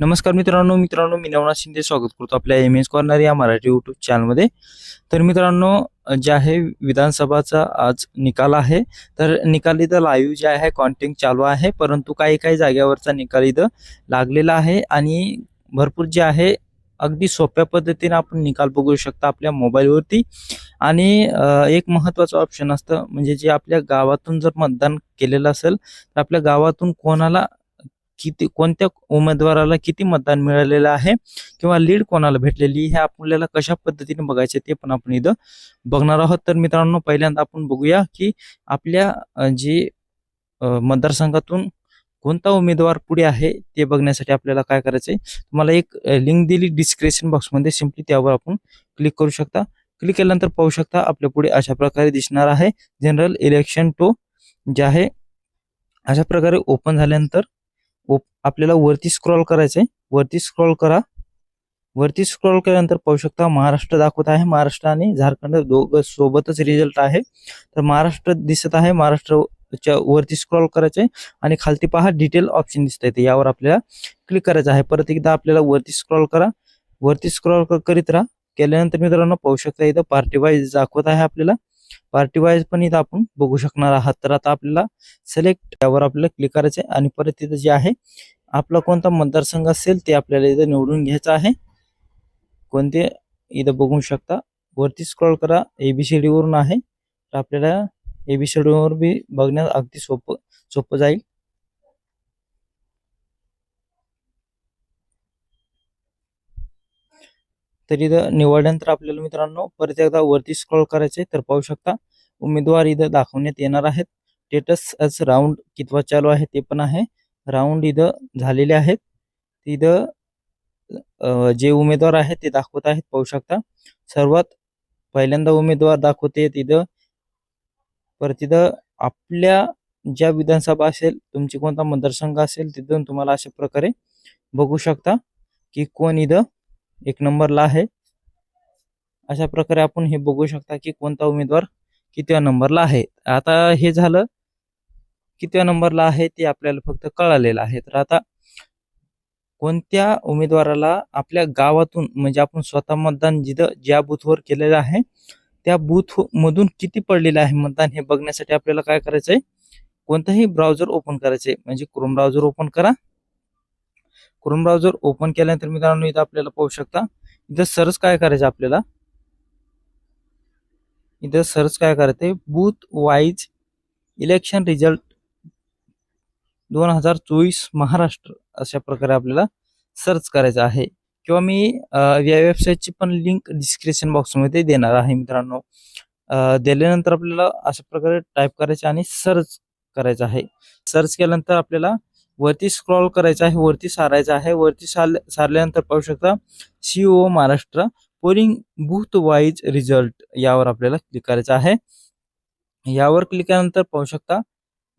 नमस्कार मित्रांनो मित्रांनो मी नवनाथ शिंदे स्वागत करतो आपल्या एम एस कॉर्नर या मराठी युट्यूब चॅनलमध्ये तर मित्रांनो जे आहे विधानसभाचा आज निकाल आहे तर निकाल इथं लाईव्ह जे आहे कॉन्टेंट चालू आहे परंतु काही काही जाग्यावरचा निकाल इथं लागलेला आहे आणि भरपूर जे आहे अगदी सोप्या पद्धतीने आपण निकाल बघू शकता आपल्या मोबाईलवरती आणि एक महत्त्वाचं ऑप्शन असतं म्हणजे जे आपल्या गावातून जर मतदान केलेलं असेल तर आपल्या गावातून कोणाला किती कोणत्या उमेदवाराला किती मतदान मिळालेलं आहे किंवा लीड कोणाला भेटलेली हे आपल्याला कशा पद्धतीने बघायचे ते पण आपण इथं बघणार आहोत. तर मित्रांनो पहिल्यांदा आपण बघूया की आपल्या जे मतदारसंघातून कोणता उमेदवार पुढे आहे ते बघण्यासाठी आपल्याला काय करायचंय तुम्हाला एक लिंक दिली डिस्क्रिप्शन बॉक्समध्ये सिम्पली त्यावर आपण क्लिक करू शकता. क्लिक केल्यानंतर पाहू शकता आपल्या पुढे अशा प्रकारे दिसणार आहे. जनरल इलेक्शन टू जे आहे अशा प्रकारे ओपन झाल्यानंतर आपल्याला वरती स्क्रॉल करायचंय. वरती स्क्रॉल करा. वरती स्क्रॉल केल्यानंतर पाहू शकता महाराष्ट्र दाखवत आहे. महाराष्ट्र आणि झारखंड दोघ सोबतच रिझल्ट आहे. तर महाराष्ट्र दिसत आहे. महाराष्ट्रच्या वरती स्क्रॉल करायचंय. आणि खालती पहा डिटेल ऑप्शन दिसत आहे यावर आपल्याला क्लिक करायचं आहे. परत एकदा आपल्याला वरती स्क्रॉल करा. वरती स्क्रॉल करीत राहा. केल्यानंतर मित्रांनो पाहू शकता इथं पार्टी वाईज दाखवत आहे आपल्याला. पार्टी वाईज पण इथं आपण बघू शकणार आहात. तर आता आपल्याला सिलेक्ट यावर आपल्याला क्लिक करायचं आहे आणि परत तिथं जे आहे आपला कोणता मतदारसंघ असेल ते आपल्याला इथं निवडून घ्यायचं आहे. कोणते? इथं बघू शकता. वरती स्क्रॉल करा. एबीसीडी वरून आहे. तर आपल्याला एबीसीडी वर बी बघण्यास अगदी सोपं सोपं जाईल. तर इथं निवडल्यानंतर आपल्याला मित्रांनो परत एकदा वरती स्क्रॉल करायचे तर पाहू शकता. उमेदवार इथं दाखवण्यात येणार आहेत. स्टेटस आज राऊंड कितवा चालू आहे ते पण आहे. राऊंड इथं झालेले आहेत. इथं जे उमेदवार आहेत ते दाखवत आहेत पाहू शकता. सर्वात पहिल्यांदा उमेदवार दाखवते तिथं परत तिथं आपल्या ज्या विधानसभा असेल तुमची कोणता मतदारसंघ असेल तिथून तुम्हाला अशा प्रकारे बघू शकता की कोण इथं एक नंबरला आहे. अशा प्रकारे आपण हे बघू शकता की कोणता उमेदवार कितव्या नंबरला आहे. आता हे झालं कितव्या नंबरला आहे ते आपल्याला फक्त कळालेलं आहे. तर आता कोणत्या उमेदवाराला आपल्या गावातून म्हणजे आपण स्वतः मतदान जिथं ज्या बूथवर केलेलं आहे त्या बूथ मधून किती पडलेलं आहे मतदान हे बघण्यासाठी आपल्याला काय करायचंय? कोणताही ब्राउझर ओपन करायचंय. म्हणजे क्रोम ब्राउझर ओपन करा. क्रोम ब्राउझर ओपन केल्यानंतर मित्रांनो इथं आपल्याला पाहू शकता. इथं सर्च काय करायचं आपल्याला? इथं सर्च काय करायचं बूथ वाईज इलेक्शन रिझल्ट दोन हजार चोवीस महाराष्ट्र अशा प्रकारे आपल्याला सर्च करायचं आहे. किंवा मी या वेबसाईटची पण लिंक डिस्क्रिप्शन बॉक्समध्ये देणार आहे मित्रांनो. दिल्यानंतर आपल्याला अशा प्रकारे टाईप करायचे आणि सर्च करायचं आहे. सर्च केल्यानंतर आपल्याला वरती स्क्रॉल करायचं आहे वरती सारायचं आहे. वरती सार सारल्यानंतर पाहू शकता CEO Maharashtra polling booth wise result यावर आपल्याला क्लिक करायचं आहे. यावर क्लिक केल्यानंतर पाहू शकता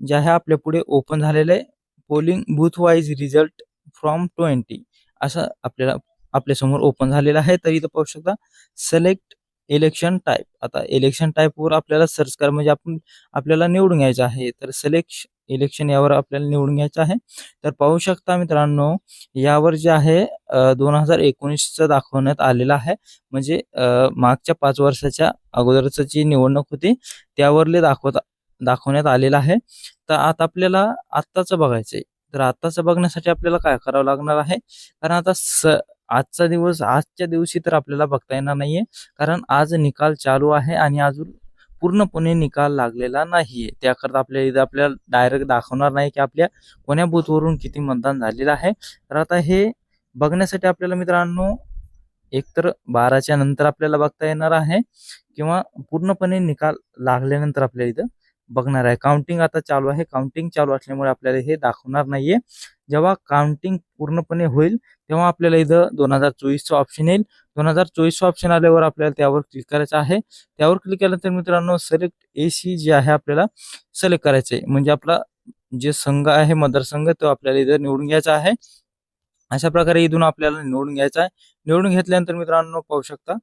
जे आहे आपल्या पुढे ओपन झालेलं आहे. Polling booth wise result from twenty असं आपल्याला आपल्यासमोर ओपन झालेलं आहे. तर इथं पाहू शकता सिलेक्ट इलेक्शन टाईप आता इलेक्शन टाईपवर आपल्याला सर्च करा. म्हणजे आपण आपल्याला निवडून घ्यायचं आहे. तर सिलेक्श इलेक्शन यावर आपल्याला निवडून घ्यायचं आहे. तर पाहू शकता मित्रांनो यावर जे आहे दोन हजार एकोणीसचं दाखवण्यात आलेलं आहे. म्हणजे मागच्या पाच वर्षाच्या अगोदरचं जी निवडणूक होती त्यावरले दाखवत दाखवण्यात आलेलं आहे. तर आता आपल्याला आत्ताचं बघायचं आहे तर आत्ताचं बघण्यासाठी आपल्याला काय करावं लागणार आहे? कारण आता स आजचा दिवस आजच्या दिवशी तर आपल्याला बघता येणार नाहीये. कारण आज निकाल चालू आहे आणि अजून पूर्णपणे निकाल लागलेला नाहीये. त्याकरता आपल्या इथं आपल्याला डायरेक्ट दाखवणार नाही की आपल्या कोण्या बूथवरून किती मतदान झालेलं आहे. तर आता हे बघण्यासाठी आपल्याला मित्रांनो एकतर बाराच्या नंतर आपल्याला बघता येणार आहे किंवा पूर्णपणे निकाल लागल्यानंतर आपल्या इथं बघणार आहे. काउंटिंग आता चालू आहे. काउंटिंग चालू असल्यामुळे आपल्याला हे दाखवणार नाहीये. जेव्हा काउंटिंग पूर्णपणे होईल तेव्हा आपल्याला इथं दोन हजार चोवीसचं ऑप्शन येईल. दोन हजार चोवीसचं ऑप्शन आल्यावर आपल्याला त्यावर क्लिक करायचं आहे. त्यावर क्लिक केल्यानंतर मित्रांनो सिलेक्ट ए सी जे आहे आपल्याला सिलेक्ट करायचं आहे म्हणजे आपला जे संघ आहे मतदारसंघ तो आपल्याला इथं निवडून घ्यायचा आहे. अशा प्रकारे इथून आपल्याला निवडून घ्यायचा आहे. निवडून घेतल्यानंतर मित्रांनो पाहू शकता.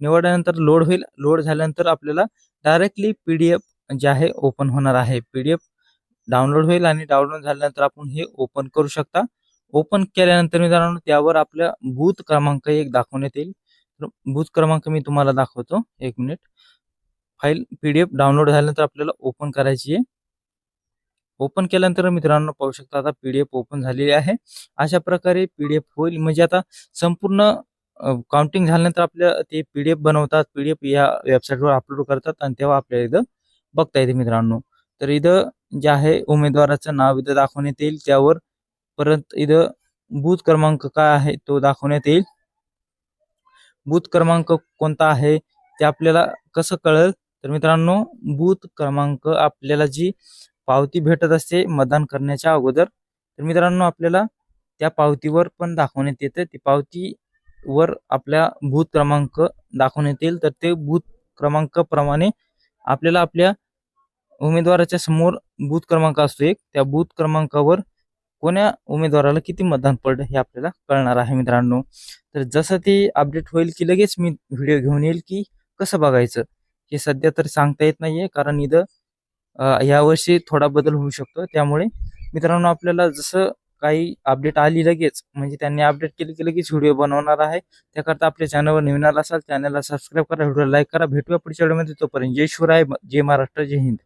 निवडल्यानंतर लोड होईल. लोड झाल्यानंतर आपल्याला डायरेक्टली पीडीएफ जे आहे ओपन होणार आहे. पीडीएफ डाउनलोड होईल आणि डाउनलोड झाल्यानंतर आपण हे ओपन करू शकता. ओपन केल्यानंतर मित्रांनो त्यावर आपल्या बूथ क्रमांक एक दाखवण्यात येईल. तर बूथ क्रमांक मी तुम्हाला दाखवतो. एक मिनिट. फाईल पीडीएफ डाउनलोड झाल्यानंतर आपल्याला ओपन करायची आहे. ओपन केल्यानंतर मित्रांनो पाहू शकता आता पीडीएफ ओपन झालेली आहे. अशा प्रकारे पीडीएफ होईल. म्हणजे आता संपूर्ण काउंटिंग झाल्यानंतर आपल्या ते पीडीएफ बनवतात. पीडीएफ या वेबसाईटवर अपलोड करतात आणि तेव्हा आपल्याला इथं बघता येते मित्रांनो. तर इथं जे आहे उमेदवाराचं नाव इथं दाखवण्यात येईल. त्यावर परत इथं बूथ क्रमांक काय आहे तो दाखवण्यात येईल. बूथ क्रमांक कोणता आहे ते आपल्याला कसं कळेल? तर मित्रांनो बूथ क्रमांक आपल्याला जी पावती भेटत असते मतदान करण्याच्या अगोदर तर मित्रांनो आपल्याला त्या पावतीवर पण दाखवण्यात येते. ती पावतीवर आपल्या बूथ क्रमांक दाखवण्यात येईल. तर ते बूथ क्रमांकाप्रमाणे आपल्याला आपल्या उमेदवाराच्या समोर बूथ क्रमांक असतो एक. त्या बूथ क्रमांकावर कोण्या उमेदवाराला किती मतदान पडलं हे आपल्याला कळणार आहे मित्रांनो. तर जसं ते अपडेट होईल की लगेच मी व्हिडिओ घेऊन येईल की कसं बघायचं? हे सध्या तर सांगता येत नाहीये कारण इथं यावर्षी थोडा बदल होऊ शकतो. त्यामुळे मित्रांनो आपल्याला जसं काही अपडेट आली लगेच म्हणजे त्यांनी अपडेट केली की लगेच व्हिडिओ बनवणार आहे. त्याकरता आपल्या चॅनलवर नवीन आला असाल चॅनलला सबस्क्राईब करा व्हिडिओ लाईक करा. भेटूया पुढच्या व्हिडिओमध्ये तोपर्यंत जय शिवराय जय महाराष्ट्र जय हिंद.